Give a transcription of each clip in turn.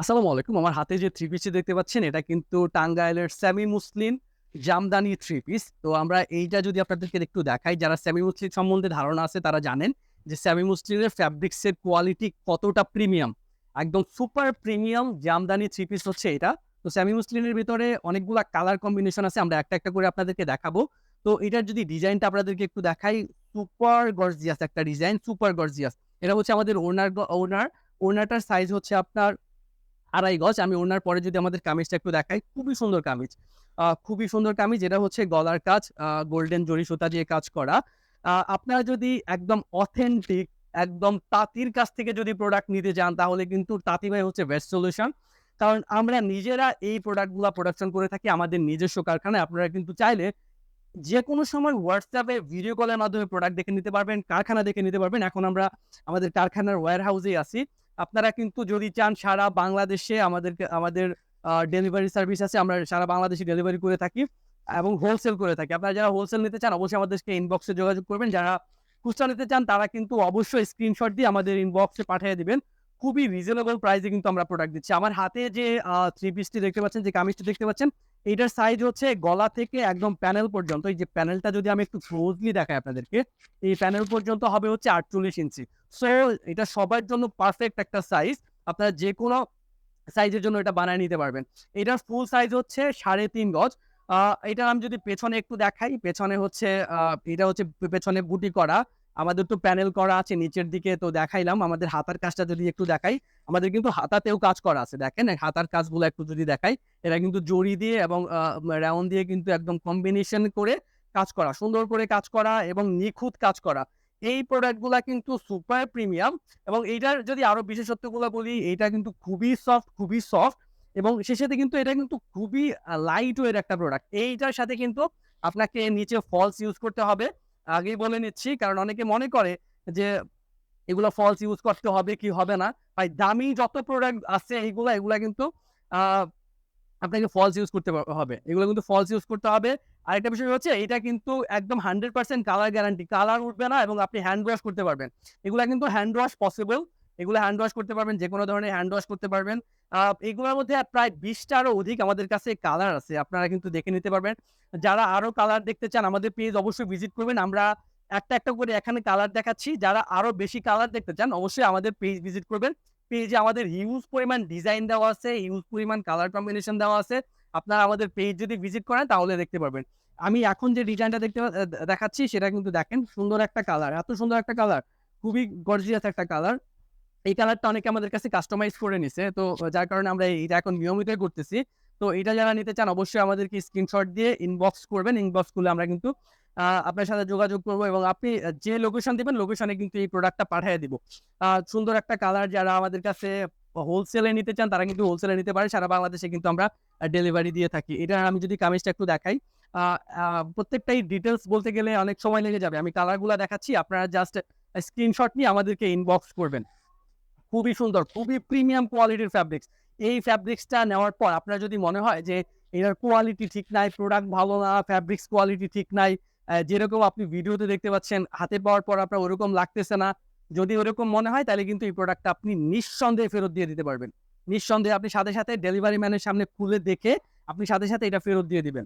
আসসালামু আলাইকুম। আমার হাতে যে থ্রি পিসটি দেখতে পাচ্ছেন এটা কিন্তু টাঙ্গাইলের semi muslin Jamdani three piece. তো আমরা এইটা যদি আপনাদেরকে একটু দেখাই, যারা সেমি মুসলিম সম্বন্ধে ধারণা আছে তারা জানেন যে সেমি মুসলিমের ফ্যাব্রিক্স এর কোয়ালিটি কতটা প্রিমিয়াম। একদম super premium Jamdani three piece হচ্ছে এটা। তো সেমি মুসলিমের ভিতরে অনেকগুলা কালার কম্বিনেশন আছে। আমরা একটা, একটা করে আপনাদেরকে দেখাবো। তো এটার যদি ডিজাইনটা আপনাদেরকে একটু দেখাই, সুপার গর্জিয়াস একটা ডিজাইন, সুপার গর্জিয়াস। এটা হচ্ছে আমাদের ওনার ওনার ওড়নার, ওড়নাটার সাইজ হচ্ছে আপনার ২.৫ গজ। আমি ওনার পরে যদি আমাদের কামিজটা একটু দেখাই, খুবই সুন্দর কামিজ। খুবই সুন্দর কামিজ। এটা হচ্ছে গলার কাজ, গোল্ডেন জরি সুতা দিয়ে কাজ করা। আপনারা যদি একদম অথেন্টিক, একদম তাঁতির কাছ থেকে যদি প্রোডাক্ট নিতে চান, তাহলে কিন্তু তাঁতি ভাই হচ্ছে বেস্ট সলিউশন। কারণ আমরা নিজেরা এই প্রোডাক্টগুলা প্রোডাকশন করে থাকি আমাদের নিজস্ব কারখানায়। আপনারা কিন্তু চাইলে যেকোনো সময় হোয়াটসঅ্যাপে ভিডিও কলের মাধ্যমে প্রোডাক্ট দেখে নিতে পারবেন, কারখানা দেখে নিতে পারবেন। এখন আমরা আমাদের কারখানার ওয়্যার হাউসেই আছি। আপনারা কিন্তু যদি চান সারা বাংলাদেশে আমাদেরকে আমাদের ডেলিভারি সার্ভিস আছে। আমরা সারা বাংলাদেশে ডেলিভারি করে থাকি এবং হোলসেল করে থাকি। আপনারা যারা হোলসেল নিতে চান অবশ্যই আমাদেরকে ইনবক্সে যোগাযোগ করবেন। যারা খুচরা নিতে চান তারা কিন্তু অবশ্যই স্ক্রিনশট দিয়ে আমাদের ইনবক্সে পাঠিয়ে দিবেন। খুবই রিজনেবল প্রাইসে কিন্তু আমরা প্রোডাক্ট দিচ্ছি। আমার হাতে যে থ্রি পিসটি দেখতে পাচ্ছেন, যে কামিজটি দেখতে পাচ্ছেন, এইটার সাইজ হচ্ছে গলা থেকে একদম প্যানেল পর্যন্ত। এই যে প্যানেলটা যদি আমি একটু ক্লোজলি দেখাই আপনাদেরকে, এই প্যানেল পর্যন্ত হবে হচ্ছে ৪৮ ইঞ্চি। সো এটা সবার জন্য পারফেক্ট একটা সাইজ। আপনারা যেকোনো সাইজের জন্য এটা বানায় নিতে পারবেন। এটার ফুল সাইজ হচ্ছে ৩.৫ গজ। আ এটার আমি যদি পেছনে একটু দেখাই, পেছনে হচ্ছে এটা হচ্ছে পেছনে বুটি করা। আমাদের তো প্যানেল করা আছে নিচের দিকে তো দেখাইলাম। আমাদের হাতার কাজটা যদি একটু দেখাই, আমাদের কিন্তু হাতাতেও কাজ করা আছে। দেখেন হাতার কাজগুলো একটু যদি দেখাই, এরা কিন্তু জড়ি দিয়ে এবং রাউন্ড দিয়ে কিন্তু একদম কম্বিনেশন করে কাজ করা। সুন্দর করে কাজ করা এবং নিখুঁত কাজ করা। এই প্রোডাক্টগুলা কিন্তু সুপার প্রিমিয়াম এবং এইটার যদি আরও বিশেষত্বগুলা বলি, এটা কিন্তু খুবই সফট, খুবই সফট এবং সেই সাথে কিন্তু এটা কিন্তু খুবই লাইট ওয়েট একটা প্রোডাক্ট। এইটার সাথে কিন্তু আপনাকে নিচে ফলস ইউজ করতে হবে। আগেই বলে নিচ্ছি কারণ অনেকে মনে করে যে এগুলা ফলস ইউজ করতে হবে কি হবে না। ভাই দামি যত প্রোডাক্ট আছে এগুলা, এগুলা কিন্তু আপনাকে ফলস ইউজ করতে হবে। এগুলো কিন্তু ফলস ইউজ করতে হবে। আরেকটা বিষয় হচ্ছে এটা কিন্তু একদম 100% কালার গ্যারান্টি। কালার উঠবে না এবং আপনি হ্যান্ড ওয়াশ করতে পারবেন। এগুলো কিন্তু হ্যান্ড ওয়াশ পসিবল। এগুলো হ্যান্ড ওয়াশ করতে পারবেন। যেকোনো ধরনের হ্যান্ড ওয়াশ করতে পারবেন। এগুলোর মধ্যে প্রায় ২০ টারও অধিক আমাদের কাছে কালার আছে। আপনারা কিন্তু দেখে নিতে পারবেন। যারা আরও কালার দেখতে চান আমাদের পেজ অবশ্যই ভিজিট করবেন। আমরা একটা, একটা করে এখানে কালার দেখাচ্ছি। যারা আরও বেশি কালার দেখতে চান অবশ্যই আমাদের পেজ ভিজিট করবেন। পেজে আমাদের হিউজ পরিমাণ ডিজাইন দেওয়া আছে, হিউজ পরিমাণ কালার কম্বিনেশন দেওয়া আছে। আপনারা আমাদের পেজ যদি ভিজিট করেন, তাহলে দেখতে পারবেন। আমি এখন যে ডিজাইনটা দেখতে দেখাচ্ছি, সেটা কিন্তু দেখেন, সুন্দর একটা কালার। এত সুন্দর একটা কালার। খুবই গর্জিয়াস একটা কালার। এই কালারটা অনেকে আমাদের কাছে কাস্টমাইজ করে নিছে। তো যার কারণে আমরা এটা এখন নিয়মিতই করতেছি। তো এটা যারা নিতে চান, অবশ্যই আমাদেরকে স্ক্রিনশট দিয়ে ইনবক্স করবেন। ইনবক্স করলে আমরা কিন্তু আপনার সাথে যোগাযোগ করব এবং আপনি যে লোকেশন দিবেন লোকেশনে কিন্তু এই প্রোডাক্টটা পাঠিয়ে দিব। সুন্দর একটা কালার যারা আমাদের কাছে হোলসেলে নিতে চান তারা কিন্তু হোলসেলে নিতে পারে। সারা বাংলাদেশে কিন্তু আমরা ডেলিভারি দিয়ে থাকি। এটার আমি যদি কামিজটা একটু দেখাই, প্রত্যেকটাই ডিটেলস বলতে গেলে অনেক সময় লেগে যাবে। আমি কালারগুলো দেখাচ্ছি। আপনারা জাস্ট স্ক্রিনশট নিয়ে আমাদেরকে ইনবক্স করবেন। খুবই সুন্দর, খুবই প্রিমিয়াম কোয়ালিটির ফ্যাব্রিক্স। এই ফ্যাব্রিক্সটা নেওয়ার পর আপনার যদি মনে হয় যে এটার কোয়ালিটি ঠিক নাই, প্রোডাক্ট ভালো না, ফ্যাব্রিক্স কোয়ালিটি ঠিক নাই, যেরকম আপনি ভিডিওতে দেখতে পাচ্ছেন হাতে পাওয়ার পর আপনার ওরকম লাগতেছে না। যদি ওরকম মনে হয় তাহলে কিন্তু এই প্রোডাক্টটা আপনি নিঃসন্দেহে ফেরত দিয়ে দিতে পারবেন। নিঃসন্দেহে আপনি সাথে, সাথে ডেলিভারি ম্যানের সামনে খুলে দেখে আপনি সাথে, সাথে এটা ফেরত দিয়ে দিবেন।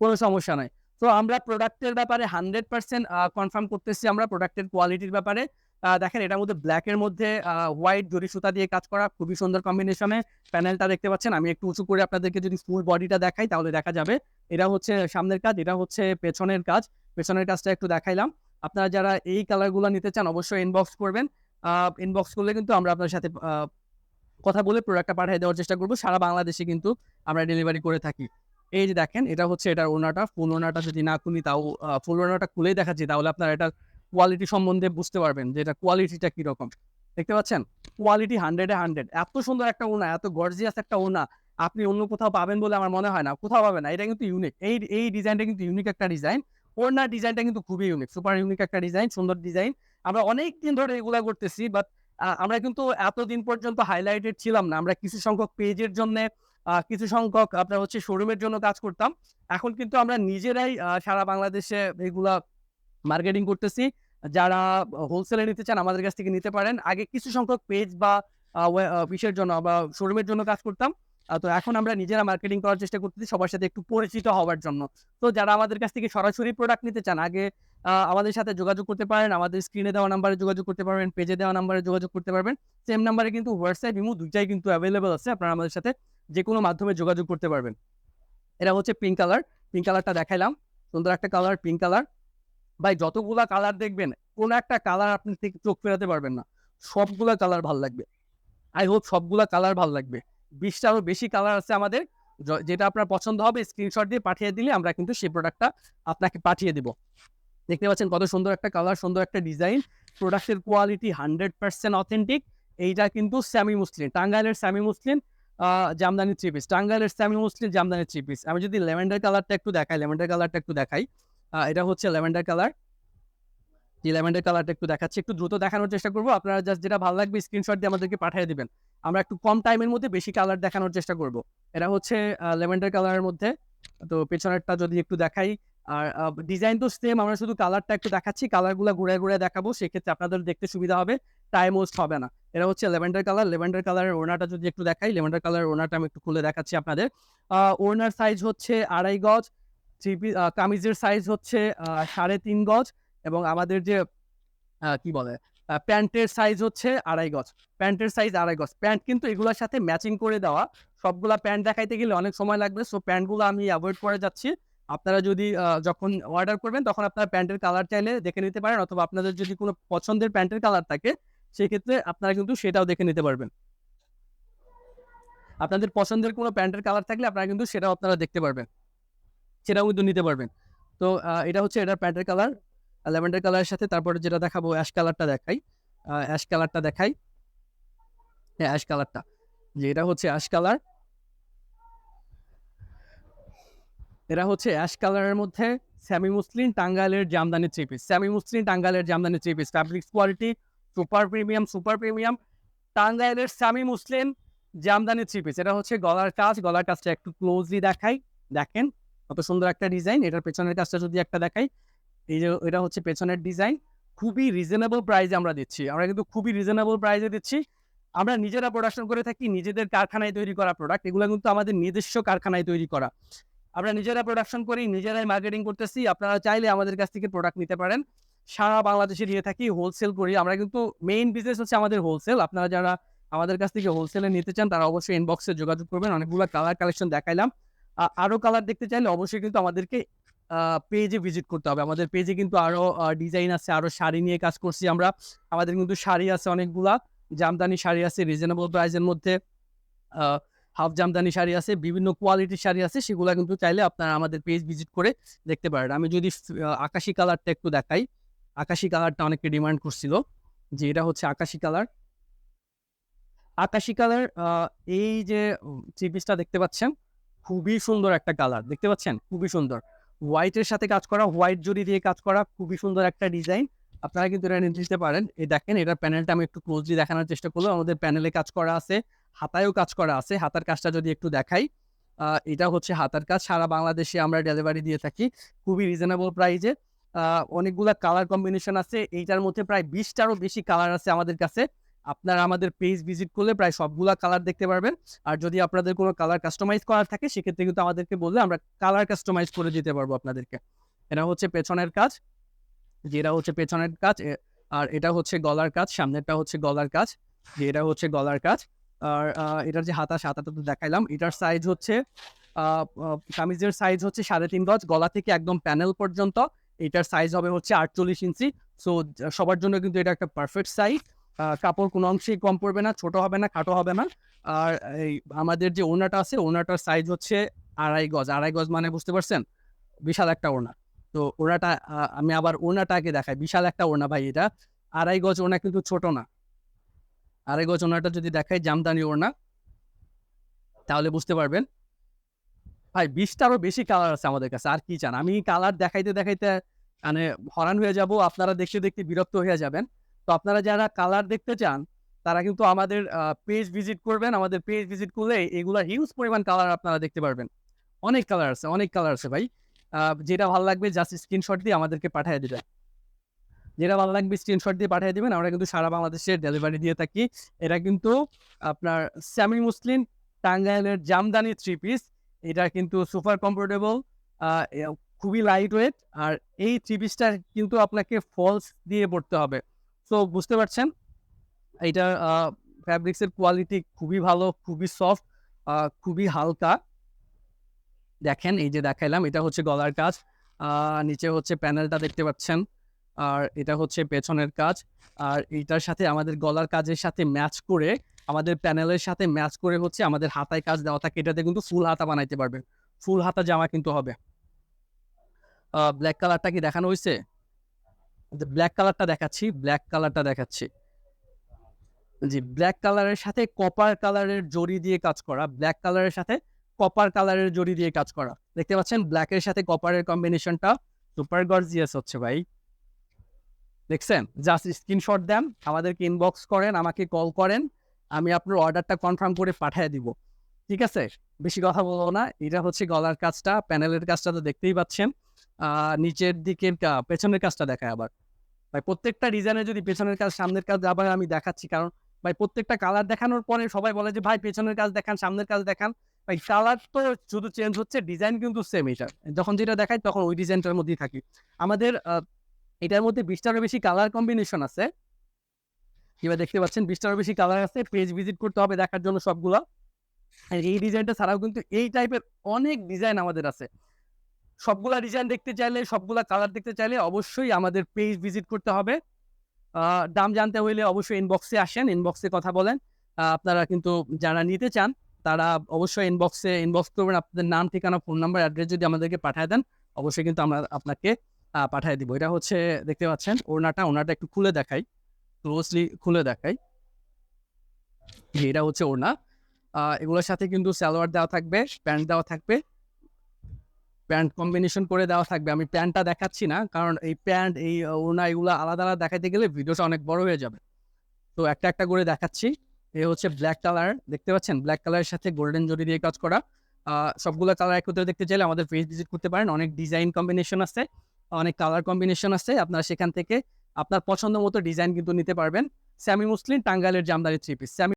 কোন সমস্যা নাই। তো আমরা প্রোডাক্টের ব্যাপারে 100% আ কনফার্ম করতেছি আমরা প্রোডাক্টের কোয়ালিটির ব্যাপারে। দেখেন এটার মধ্যে ব্লাক এর মধ্যে হোয়াইট জরি সুতা দিয়ে কাজ করা খুবই সুন্দর কম্বিনেশনে। প্যানেলটা দেখতে পাচ্ছেন। আমি একটু উঁচু করে আপনাদেরকে যদি ফুল বডিটা দেখাই তাহলে দেখা যাবে। এটা হচ্ছে সামনের কাজ, এটা হচ্ছে পেছনের কাজ। পেছনের কাজটা একটু দেখাইলাম। আপনারা যারা এই কালারগুলা নিতে চান, অবশ্যই ইনবক্স করবেন। ইনবক্স করলে কিন্তু আমরা আপনার সাথে কথা বলে প্রোডাক্টটা পাঠিয়ে দেওয়ার চেষ্টা করব সারা বাংলাদেশে কিন্তু আমরা ডেলিভারি করে থাকি। এই যে দেখেন, এটা হচ্ছে এটার ওড়নাটা। ফুল ওড়নাটা যদি না খুলি তাও ফুল ওড়নাটা খুলেই দেখাচ্ছি, তাহলে আপনারা এটার কোয়ালিটি সম্বন্ধে বুঝতে পারবেন যে এটা কোয়ালিটিটা কীরকম। দেখতে পাচ্ছেন? কোয়ালিটি 100 এ 100 এত সুন্দর একটা ওনা এত গর্জিয়াস একটা ওনা আপনি অন্য কোথাও পাবেন বলে আমার মনে হয় না। কোথাও পাবেন না। এটা কিন্তু ইউনিক। এই এই ডিজাইনটা কিন্তু ইউনিক একটা ডিজাইন। ওড়নার ডিজাইনটা কিন্তু খুবই ইউনিক। সুপার ইউনিক একটা ডিজাইন, সুন্দর ডিজাইন। আমরা অনেক দিন ধরে এগুলা করতেছি বাট আমরা কিন্তু এতদিন পর্যন্ত হাইলাইটেড ছিলাম না। আমরা কিছু সংখ্যক পেজের জন্যে, কিছু সংখ্যক আপনার হচ্ছে শোরুমের জন্য কাজ করতাম। এখন কিন্তু আমরা নিজেরাই সারা বাংলাদেশে এগুলা মার্কেটিং করতেছি। যারা হোলসেলে নিতে চান আমাদের কাছ থেকে নিতে পারেন। আগে কিছু সংখ্যক পেজ বা বিশের জন্য বা শোরুমের জন্য কাজ করতাম তো এখন আমরা নিজেরা মার্কেটিং করার চেষ্টা করতেছি, সবার সাথে একটু পরিচিত হওয়ার জন্য। তো যারা আমাদের কাছ থেকে সরাসরি প্রোডাক্ট নিতে চান, আগে আমাদের সাথে যোগাযোগ করতে পারেন, আমাদের স্ক্রিনে দেওয়া নাম্বারে যোগাযোগ করতে পারবেন পেজে দেওয়া নাম্বারে যোগাযোগ করতে পারবেন। সেম নাম্বারে কিন্তু হোয়াটসঅ্যাপ ইমো দুইটাই কিন্তু অ্যাভেলেবল আছে, আপনারা আমাদের সাথে যে কোনো মাধ্যমে যোগাযোগ করতে পারবেন। এটা হচ্ছে পিঙ্ক কালার পিঙ্ক কালারটা দেখাইলাম, সুন্দর একটা কালার পিঙ্ক কালার ভাই, যতগুলা কালার দেখবেন, কোনো একটা কালার আপনি চোখ ফেরাতে পারবেন না। সবগুলা কালার ভালো লাগবে। আই হোপ সবগুলা কালার ভালো লাগবে। বিশটারও বেশি কালার আছে আমাদের। যেটা আপনার পছন্দ হবে স্ক্রিনশট দিয়ে পাঠিয়ে দিলে আমরা কিন্তু সেই প্রোডাক্টটা আপনাকে পাঠিয়ে দিব। দেখতে পাচ্ছেন কত সুন্দর একটা কালার সুন্দর একটা ডিজাইন প্রোডাক্টের কোয়ালিটি হান্ড্রেড পার্সেন্ট অথেন্টিক এইটা কিন্তু স্যামি মুসলিম, টাঙ্গাইলের semi muslin Jamdani three piece টাঙ্গাইলের semi muslin, Jamdani three piece আমি যদি ল্যাভেন্ডার কালারটা একটু দেখাই ল্যাভেন্ডার কালারটা একটু দেখাই এটা হচ্ছে ল্যাভেন্ডার কালার যে ল্যাভেন্ডার কালারটা একটু দেখাচ্ছি, একটু দ্রুত দেখানোর চেষ্টা করব। আপনারা জাস্ট যেটা ভালো লাগবে স্ক্রিনশট দিয়ে আমাদেরকে পাঠিয়ে দিবেন। আমরা একটু কম টাইমের মধ্যে বেশি কালার দেখানোর চেষ্টা করব। এটা হচ্ছে ল্যাভেন্ডার কালারের মধ্যে। তো পেছনেরটা যদি একটু দেখাই, আর ডিজাইন তো সেম আমরা শুধু কালারটা একটু দেখাচ্ছি কালারগুলো ঘুরে ঘুরে দেখাবো, সেক্ষেত্রে আপনাদের দেখতে সুবিধা হবে টাইম ওয়েস্ট হবে না। এটা হচ্ছে লেভেন্ডার কালার। লেভেন্ডার কালারের ওনাটা যদি একটু দেখাই লেভেন্ডার কালারের ওনাটা আমি একটু খুলে দেখাচ্ছি আপনাদের। ওনার সাইজ হচ্ছে আড়াই গজ থ্রি কামিজের সাইজ হচ্ছে সাড়ে তিন গজ। এবং আমাদের যে কি বলে প্যান্টের সাইজ হচ্ছে আড়াই গজ। প্যান্টের সাইজ আড়াই গজ। প্যান্ট কিন্তু এগুলোর সাথে ম্যাচিং করে দেওয়া। সবগুলা প্যান্ট দেখাইতে গেলে অনেক সময় লাগবে। সো প্যান্টগুলো আমি অ্যাভয়েড করে যাচ্ছি। আপনারা যদি যখন অর্ডার করবেন, তখন আপনারা প্যান্টের কালার চাইলে দেখে নিতে পারেন অথবা আপনাদের যদি কোনো পছন্দের প্যান্টের কালার থাকে, সেক্ষেত্রে আপনারা কিন্তু সেটাও দেখে নিতে পারবেন। আপনাদের পছন্দের কোনো প্যান্টের কালার থাকলে আপনারা কিন্তু সেটাও আপনারা দেখতে পারবেন। সেটাও কিন্তু নিতে পারবেন। তো এটা হচ্ছে এটার প্যান্টের কালার ল্যাভেন্ডার কালারের সাথে তারপরে যেটা দেখাবো, অ্যাশ কালারটা দেখাই। অ্যাশ কালারটা দেখাই। হ্যাঁ অ্যাশ কালারটা। যে এটা হচ্ছে অ্যাশ কালার। এটা হচ্ছে অ্যাশ কালারের মধ্যে স্যামি মুসলিম টাঙ্গাইলের Jamdani three piece semi muslin টাঙ্গাইলের Jamdani three piece fabrics quality super premium super premium টাঙ্গাইলের semi muslin Jamdani three piece এটা হচ্ছে গলার কাজ। গলার কাজটা একটু ক্লোজলি দেখাই। দেখেন কত সুন্দর একটা ডিজাইন এটার পেছনের কাজটা যদি একটা দেখাই এই যে এটা হচ্ছে পেছনের ডিজাইন খুবই রিজনেবল প্রাইসে আমরা দিচ্ছি। আমরা কিন্তু খুবই রিজনেবল প্রাইসে দিচ্ছি। আমরা নিজেরা প্রোডাকশন করে থাকি, নিজেদের কারখানায় তৈরি করা প্রোডাক্ট এগুলো কিন্তু আমাদের নিজস্ব কারখানায় তৈরি করা। আমরা নিজেরা প্রোডাকশন করি, নিজেরাই মার্কেটিং করতেছি, আপনারা চাইলে আমাদের কাছ থেকে প্রোডাক্ট নিতে পারেন। সারা বাংলাদেশে দিয়ে থাকি হোলসেল করি। আমরা কিন্তু মেইন বিজনেস হচ্ছে আমাদের হোলসেল আপনারা যারা আমাদের কাছ থেকে হোলসেলে নিতে চান, তারা অবশ্যই ইনবক্সে যোগাযোগ করবেন। অনেকগুলো কালার কালেকশন দেখাইলাম। আ- আরও কালার দেখতে চাইলে অবশ্যই কিন্তু আমাদেরকে পেজে ভিজিট করতে হবে। আমাদের পেজে কিন্তু আরও ডিজাইন আছে, আরও শাড়ি নিয়ে কাজ করছি আমরা। আমাদের কিন্তু শাড়ি আছে অনেকগুলা। জামদানি শাড়ি আছে রিজনেবল প্রাইসের মধ্যে। হাফ জামদানি শাড়ি আছে, বিভিন্ন কোয়ালিটির শাড়ি আছে, সেগুলো কিন্তু চাইলে আপনারা আমাদের পেজ ভিজিট করে দেখতে পারেন। আমি যদি আকাশি কালারটা একটু দেখাই। আকাশি কালারটা অনেকে ডিমান্ড করছিল যে এটা হচ্ছে আকাশি কালার আকাশি কালার এই যে থ্রি পিসটা দেখতে পাচ্ছেন? খুবই সুন্দর একটা কালার দেখতে পাচ্ছেন? খুবই সুন্দর। হোয়াইটের সাথে কাজ করা হোয়াইট জরি দিয়ে কাজ করা খুবই সুন্দর একটা ডিজাইন আপনারা কিন্তু এটা নিতে পারেন। এই দেখেন, এটার প্যানেলটা আমি একটু ক্লোজলি দেখানোর চেষ্টা করলাম। আমাদের প্যানেলে কাজ করা আছে, হাতায়ও কাজ করা আছে। হাতার কাজটা যদি একটু দেখাই এটা হচ্ছে হাতার কাজ। সারা বাংলাদেশে আমরা ডেলিভারি দিয়ে থাকি। খুবই রিজনেবল প্রাইজে অনেকগুলা কালার কম্বিনেশন আছে। এইটার মধ্যে প্রায় বিশটারও বেশি কালার আছে আমাদের কাছে। আপনারা আমাদের পেজ ভিজিট করলে প্রায় সবগুলা কালার দেখতে পারবেন। আর যদি আপনাদের কোনো কালার কাস্টমাইজ করার থাকে, সেক্ষেত্রে কিন্তু আমাদেরকে বললে আমরা কালার কাস্টমাইজ করে দিতে পারব আপনাদেরকে। এটা হচ্ছে পেছনের কাজ, যেটা হচ্ছে পেছনের কাজ আর এটা হচ্ছে গলার কাজ, সামনেরটা হচ্ছে গলার কাজ যে এটা হচ্ছে গলার কাজ। আর এটার যে হাতা হাতাটা তো দেখাইলাম, এটার সাইজ হচ্ছে কামিজের সাইজ হচ্ছে সাড়ে তিন গজ, গলা থেকে একদম প্যানেল পর্যন্ত। এটার সাইজ হবে হচ্ছে আটচল্লিশ ইঞ্চি। সো সবার জন্য কিন্তু এটা একটা পারফেক্ট সাইজ কাপড় কোনো অংশেই কম পড়বে না, ছোট হবে না, খাটো হবে না। আর এই আমাদের যে ওনাটা আছে ওনাটার সাইজ হচ্ছে আড়াই গজ। আড়াই গজ মানে বুঝতে পারছেন? বিশাল একটা ওনা তো ওনাটা আমি আবার ওনাটাকে দেখাই। বিশাল একটা ওনা ভাই এটা। আড়াই গজ ওনা কিন্তু ছোট না। আড়াই গজ ওনাটা যদি দেখাই, জামদানি ওনা তাহলে বুঝতে পারবেন। ভাই, বিশটারও বেশি কালার আছে আমাদের কাছে, আর কি চান? আমি কালার দেখাইতে দেখাইতে মানে হরান হয়ে যাব, আপনারা দেখতে দেখতে বিরক্ত হয়ে যাবেন। তো আপনারা যারা কালার দেখতে চান, তারা কিন্তু আমাদের পেজ ভিজিট করবেন। আমাদের পেজ ভিজিট করলে এগুলা হিউজ পরিমাণ কালার আপনারা দেখতে পারবেন। অনেক কালার আছে, অনেক কালার আছে ভাই। যেটা ভালো লাগবে জাস্ট স্ক্রিনশট দিয়ে আমাদেরকে পাঠিয়ে দিবেন। যেটা ভালো লাগবে স্ক্রিনশট দিয়ে পাঠিয়ে দিবেন। আমরা কিন্তু সারা বাংলাদেশে ডেলিভারি দিয়ে থাকি। এটা কিন্তু আপনার সেমি মুসলিম টাঙ্গাইলের জামদানি থ্রি পিস এটা কিন্তু সুপার কমফোর্টেবল খুবই লাইট ওয়েট আর এই থ্রি পিসটা কিন্তু আপনাকে ফলস দিয়ে পড়তে হবে। সো বুঝতে পারছেন? এটা ফ্যাব্রিক্সের কোয়ালিটি খুবই ভালো, খুবই সফট খুবই হালকা। দেখেন, এই যে দেখাইলাম, এটা হচ্ছে গলার কাজ। নিচে হচ্ছে প্যানেলটা দেখতে পাচ্ছেন। আর এটা হচ্ছে পেছনের কাজ। আর এটার সাথে আমাদের গলার কাজের সাথে ম্যাচ করে, আমাদের প্যানেলের সাথে ম্যাচ করে হচ্ছে আমাদের হাতায় কাজ দেওয়া থাকে। এটাতে কিন্তু ফুল হাতা বানাইতে পারবেন। ফুল হাতা জামা কিন্তু হবে। ব্ল্যাক কালারটা কি দেখানো হয়েছে ব্ল্যাক কালারটা দেখাচ্ছি ব্ল্যাক কালারটা দেখাচ্ছি। জি ব্ল্যাক কালারের সাথে কপার কালারের জড়ি দিয়ে কাজ করা ব্ল্যাক কালারের সাথে কপার কালারের জড়ি দিয়ে কাজ করা। দেখতে পাচ্ছেন ব্ল্যাকের সাথে কপারের কম্বিনেশনটা সুপার গর্জিয়াস হচ্ছে ভাই। দেখছেন জাস্ট স্ক্রিনশট দেন, আমাদেরকে ইনবক্স করেন, আমাকে কল করেন, আমি আপনার অর্ডারটা কনফার্ম করে পাঠিয়ে দিব। ঠিক আছে? বেশি কথা বলব না, এটা হচ্ছে গলার কাজটা প্যানেলের কাজটা তো দেখতেই পাচ্ছেন। নিচের দিকের পেছনের কাজটা দেখায় আবার। ভাই, প্রত্যেকটা ডিজাইনে যদি পেছনের কাজ, সামনের কাজ আবার আমি দেখাচ্ছি, কারণ ভাই, প্রত্যেকটা কালার দেখানোর পরে সবাই বলে যে, ভাই, পেছনের কাজ দেখান, সামনের কাজ দেখান। ভাই কালার তো শুধু চেঞ্জ হচ্ছে ডিজাইন কিন্তু সেম এটা। যখন যেটা দেখাই, তখন ওই ডিজাইনটার মধ্যেই থাকি। আমাদের এটার মধ্যে বিশটারও বেশি কালার কম্বিনেশন আছে। এবার দেখতে পাচ্ছেন, বিশটারও বেশি কালার আছে পেজ ভিজিট করতে হবে দেখার জন্য সবগুলা। এই ডিজাইনটা ছাড়াও কিন্তু এই টাইপের অনেক ডিজাইন আমাদের আছে। সবগুলা ডিজাইন দেখতে চাইলে, সবগুলা কালার দেখতে চাইলে অবশ্যই আমাদের পেজ ভিজিট করতে হবে। দাম জানতে হইলে অবশ্যই ইনবক্সে আসেন ইনবক্সে কথা বলেন। আপনারা কিন্তু যারা নিতে চান, তারা অবশ্যই ইনবক্সে ইনবক্স করবেন। আপনাদের নাম, ঠিকানা ফোন নাম্বার অ্যাড্রেস যদি আমাদেরকে পাঠায় দেন, অবশ্যই কিন্তু আমরা আপনাকে পাঠিয়ে দিব। এটা হচ্ছে, দেখতে পাচ্ছেন ওড়নাটা ওড়নাটা একটু খুলে দেখাই। ক্লোজলি খুলে দেখাই। এটা হচ্ছে ওড়না এগুলোর সাথে কিন্তু সালোয়ার দেওয়া থাকবে, প্যান্ট দেওয়া থাকবে। প্যান্ট কম্বিনেশন করে দেওয়া থাকবে। আমি প্যান্টটা দেখাচ্ছি না, কারণ এই প্যান্ট, এই ওড়না এগুলো আলাদা আলাদা দেখাতে গেলে ভিডিওটা অনেক বড় হয়ে যাবে। তো একটা একটা করে দেখাচ্ছি। এই হচ্ছে ব্ল্যাক কালার দেখতে পাচ্ছেন? ব্ল্যাক কালারের সাথে গোল্ডেন জরি দিয়ে কাজ করা। সবগুলো কালার একত্রে দেখতে চাইলে আমাদের পেজ ভিজিট করতে পারেন। অনেক ডিজাইন কম্বিনেশন আছে, অনেক কালার কম্বিনেশন আছে। আপনারা সেখান থেকে আপনার পছন্দ মতো ডিজাইন কিন্তু নিতে পারবেন। স্যামি মুসলিম টাঙ্গাইলের জামদারি থ্রি পিস স্যামি